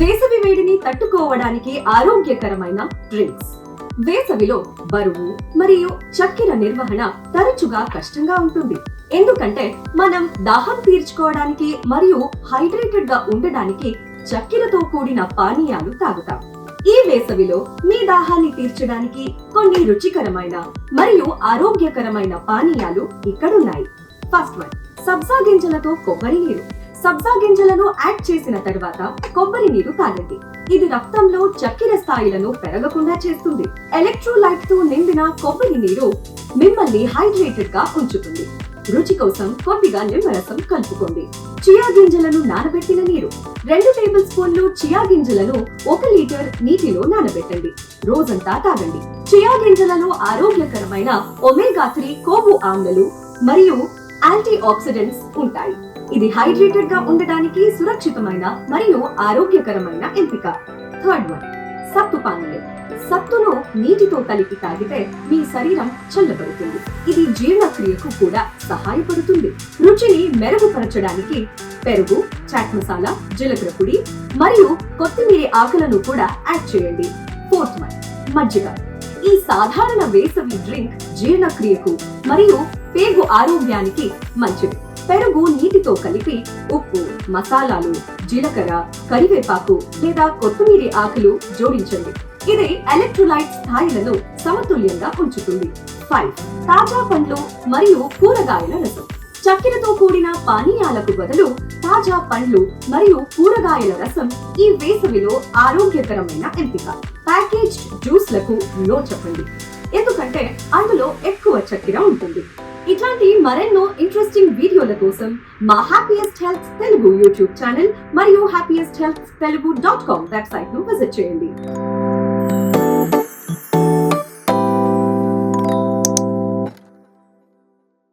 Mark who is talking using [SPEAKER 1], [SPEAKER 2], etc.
[SPEAKER 1] వేసవి వేడిని తట్టుకోవడానికి ఆరోగ్యకరమైన డ్రింక్స్. వేసవిలో బరువు మరియు చక్కెర నిర్వహణ తరచుగా కష్టంగా ఉంటుంది. ఎందుకంటే మనం దాహం తీర్చుకోవడానికి మరియు హైడ్రేటెడ్గా ఉండడానికి చక్కెరతో కూడిన పానీయాలు తాగుతాం. ఈ వేసవిలో మీ దాహాన్ని తీర్చడానికి కొన్ని రుచికరమైన మరియు ఆరోగ్యకరమైన పానీయాలు ఇక్కడున్నాయి. ఫస్ట్ వన్ సబ్సా గింజలతో కొబ్బరి నీరు. సబ్జా గింజలను యాడ్ చేసిన తర్వాత కొబ్బరి నీరు తాగండి ఇది రక్తంలో చక్కెర స్థాయిలను పెరగకుండా చేస్తుంది. ఎలక్ట్రోలైట్తో నిండిన కొబ్బరి నీరు మిమ్మల్ని హైడ్రేటెడ్గా ఉంచుతుంది. రుచి కోసం కొద్దిగా నిమ్మరసం కలుపుకోండి. చియా గింజలను నానబెట్టిన నీరు. రెండు టేబుల్ స్పూన్లు చియా గింజలను ఒక లీటర్ నీటిలో నానబెట్టండి. రోజంతా తాగండి. చియా గింజలలో ఆరోగ్యకరమైన ఒమేగా త్రీ కొవ్వు ఆమ్లలు మరియు యాంటీ ఆక్సిడెంట్స్ ఉంటాయి. ఇది హైడ్రేటెడ్గా ఉండడానికి సురక్షితమైన మరియు ఆరోగ్యకరమైన ఎంపిక. థర్డ్ వన్ సత్తు పానీయం. సత్తును నీటితో కలిపి తాగితే మీ శరీరం చల్లబడుతుంది. ఇది జీర్ణక్రియకు కూడా సహాయపడుతుంది. రుచిని మెరుగుపరచడానికి పెరుగు చాట్ మసాలా జీలకర్ర పొడి మరియు కొత్తిమీర ఆకులను కూడా యాడ్ చేయండి. ఫోర్త్ వన్ మజ్జిగ. ఈ సాధారణ వేసవి డ్రింక్ జీర్ణక్రియకు మరియు పేగు ఆరోగ్యానికి మంచిది. పెరుగు నీటితో కలిపి ఉప్పు మసాలాలు జీలకర్ర కరివేపాకు లేదా కొత్తిమీర ఆకులు జోడించండి. ఇది ఎలక్ట్రోలైట్ స్థాయిలను సమతుల్యంగా ఉంచుతుంది. ఫైవ్. తాజా పండ్లు మరియు కూరగాయల రసం. చక్కెరతో కూడిన పానీయాలకు బదులు తాజా పండ్లు మరియు కూరగాయల రసం ఈ వేసవిలో ఆరోగ్యకరమైన ఎంపిక. ప్యాకేజ్ జ్యూస్లకు నో చెప్పండి ఎందుకంటే అందులో ఎక్కువ చక్కెర ఉంటుంది. ఇట్లాంటి మరెన్నో ఇంట్రెస్టింగ్ వీడియోల కోసం మా happiest health Telugu YouTube channel మరియు happiest health Telugu dot com వెబ్సైట్ను విజిట్ చేయండి.